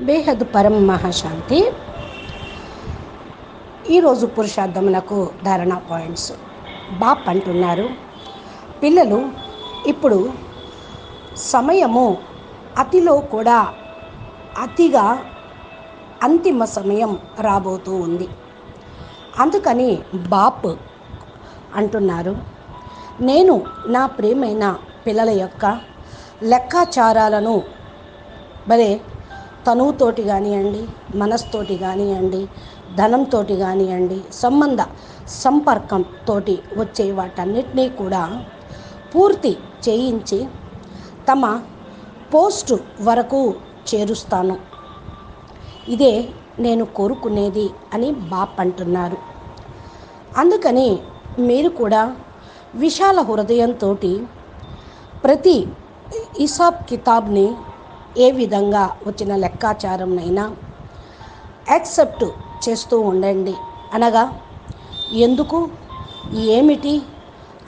బేహద్ పరం మహాశాంతి. ఈరోజు పురుషార్థములకు ధారణ పాయింట్స్. బాప్ అంటున్నారు. పిల్లలు ఇప్పుడు సమయము అతిలో కూడా అతిగా అంతిమ సమయం రాబోతూ ఉంది. అందుకని బాప్ అంటున్నారు. నేను నా ప్రేమైన పిల్లల యొక్క లెక్కాచారాలను భలే తనువుతోటి కానివ్వండి మనస్తోటి కానివ్వండి ధనంతో కానివ్వండి సంబంధ సంపర్కంతో వచ్చే వాటన్నిటినీ కూడా పూర్తి చేయించి తమ పోస్టు వరకు చేరుస్తాను. ఇదే నేను కోరుకునేది అని బాప్ అంటున్నారు. అందుకని మీరు కూడా విశాల హృదయంతో ప్రతి ఇసాబ్ కితాబ్ని ఏ విధంగా వచ్చిన లెక్కాచారంనైనా యాక్సెప్ట్ చేస్తూ ఉండండి. అనగా ఎందుకు ఏమిటి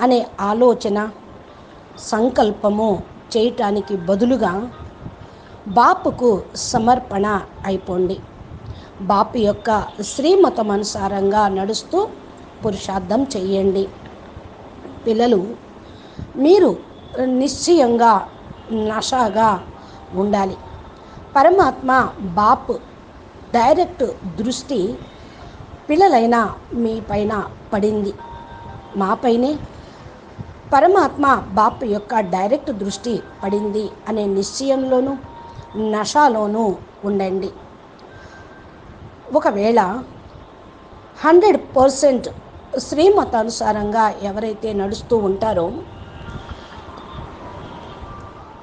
అనే ఆలోచన సంకల్పము చేయటానికి బదులుగా బాపుకు సమర్పణ అయిపోండి. బాపు యొక్క శ్రీమతం అనుసారంగా నడుస్తూ పురుషార్థం చేయండి. పిల్లలు మీరు నిశ్చయంగా నషాగా ఉండాలి. పరమాత్మ బాప్ డైరెక్ట్ దృష్టి పిల్లలైన మీ పైన పడింది. మాపైనే పరమాత్మ బాప్ యొక్క డైరెక్ట్ దృష్టి పడింది అనే నిశ్చయంలోనూ నషాలోనూ ఉండండి. ఒకవేళ హండ్రెడ్ పర్సెంట్ శ్రీమతానుసారంగా ఎవరైతే నడుస్తూ ఉంటారో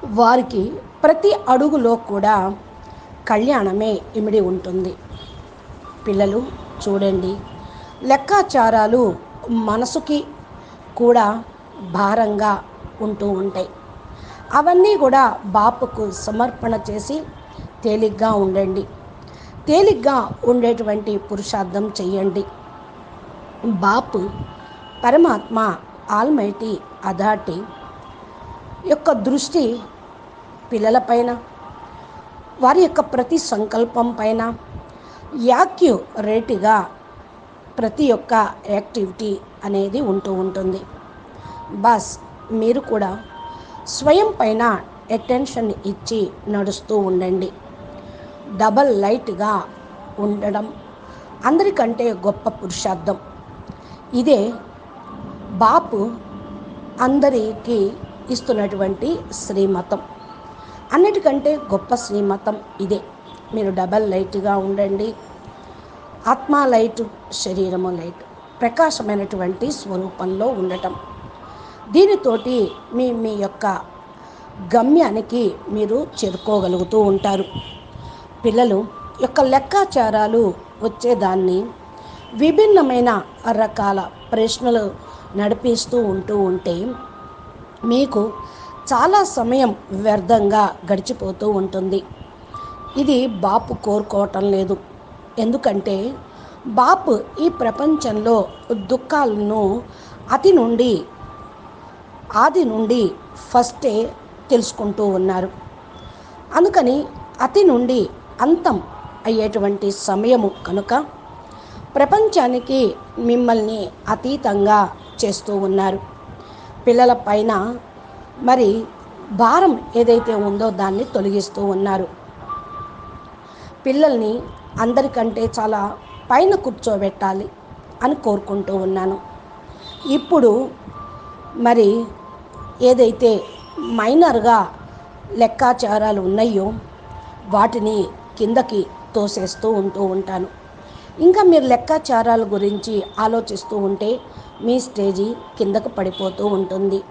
వారికి ప్రతి అడుగులో కూడా కళ్యాణమే ఇమిడి ఉంటుంది. పిల్లలు చూడండి లెక్కాచారాలు మనసుకి కూడా భారంగా ఉంటూ ఉంటాయి. అవన్నీ కూడా బాపుకు సమర్పణ చేసి తేలిగ్గా ఉండండి. తేలిగ్గా ఉండేటువంటి పురుషార్థం చెయ్యండి బాపు పరమాత్మ ఆల్మైటీ అథారిటీ యొక్క దృష్టి పిల్లలపైన వారి యొక్క ప్రతి సంకల్పం పైన యాక్యురేట్గా ప్రతి ఒక్క యాక్టివిటీ అనేది ఉంటూ ఉంటుంది. బస్ మీరు కూడా స్వయం పైన అటెన్షన్ ఇచ్చి నడుస్తూ ఉండండి. డబల్ లైట్గా ఉండడం అందరికంటే గొప్ప పురుషార్థం. ఇదే బాపు అందరికీ ఇస్తున్నటువంటి శ్రీమతం. అన్నిటికంటే గొప్ప శ్రీమతం ఇదే. మీరు డబల్ లైట్గా ఉండండి. ఆత్మ లైట్ శరీరము లైట్ ప్రకాశమైనటువంటి స్వరూపంలో ఉండటం. దీనితోటి మీ మీ యొక్క గమ్యానికి మీరు చేరుకోగలుగుతూ ఉంటారు. పిల్లలు యొక్క లెక్కాచారాలు వచ్చేదాన్ని విభిన్నమైన రకాల ప్రశ్నలు నడిపిస్తూ ఉంటూ ఉంటే మీకు చాలా సమయం వ్యర్థంగా గడిచిపోతూ ఉంటుంది. ఇది బాపు కోరుకోవటం లేదు. ఎందుకంటే బాపు ఈ ప్రపంచంలో దుఃఖాలను అతి నుండి ఆది నుండి ఫస్టే తెలుసుకుంటూ ఉన్నారు. అందుకని అతి నుండి అంతం అయ్యేటువంటి సమయము కనుక ప్రపంచానికి మిమ్మల్ని అతీతంగా చేస్తూ ఉన్నారు. పిల్లల పైన మరి భారం ఏదైతే ఉందో దాన్ని తొలగిస్తూ ఉన్నారు. పిల్లల్ని అందరికంటే చాలా పైన కూర్చోబెట్టాలి అని కోరుకుంటూ ఉన్నాను. ఇప్పుడు మరి ఏదైతే మైనర్గా లెక్కాచారాలు ఉన్నాయో వాటిని కిందకి తోసేస్తూ ఉంటూ ఉంటాను. ఇంకా మీరు లెక్కాచారాల గురించి ఆలోచిస్తూ ఉంటే మీ స్టేజీ కిందకు పడిపోతూ ఉంటుంది.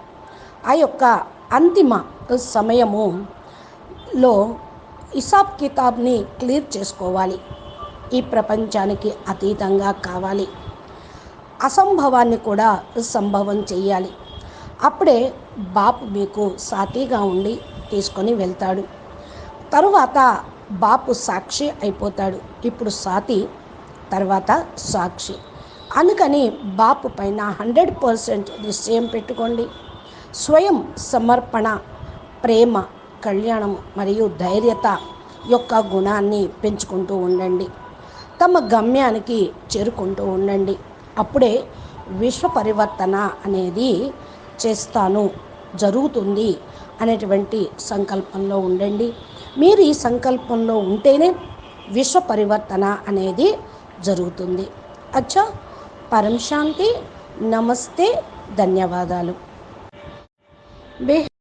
ఆ యొక్క అంతిమ సమయములో హిసాబ్ కితాబ్ని క్లియర్ చేసుకోవాలి. ఈ ప్రపంచానికి అతీతంగా కావాలి. అసంభవాన్ని కూడా సంభవం చేయాలి అప్పుడే బాపు మీకు సాతీగా ఉండి తీసుకొని వెళ్తాడు. తరువాత బాపు సాక్షి అయిపోతాడు. ఇప్పుడు సాతి తర్వాత సాక్షి. అందుకని బాపు పైన హండ్రెడ్ పర్సెంట్ నిశ్చయం పెట్టుకోండి. స్వయం సమర్పణ ప్రేమ కళ్యాణం మరియు ధైర్యత యొక్క గుణాన్ని పెంచుకుంటూ ఉండండి. తమ గమ్యానికి చేరుకుంటూ ఉండండి. అప్పుడే విశ్వ పరివర్తన అనేది చేస్తాను జరుగుతుంది అనేటువంటి సంకల్పంలో ఉండండి. మీరు ఈ సంకల్పంలో ఉంటేనే విశ్వ పరివర్తన అనేది జరుగుతుంది. అచ్చా పరం శాంతి నమస్తే ధన్యవాదాలు. ¿Ves?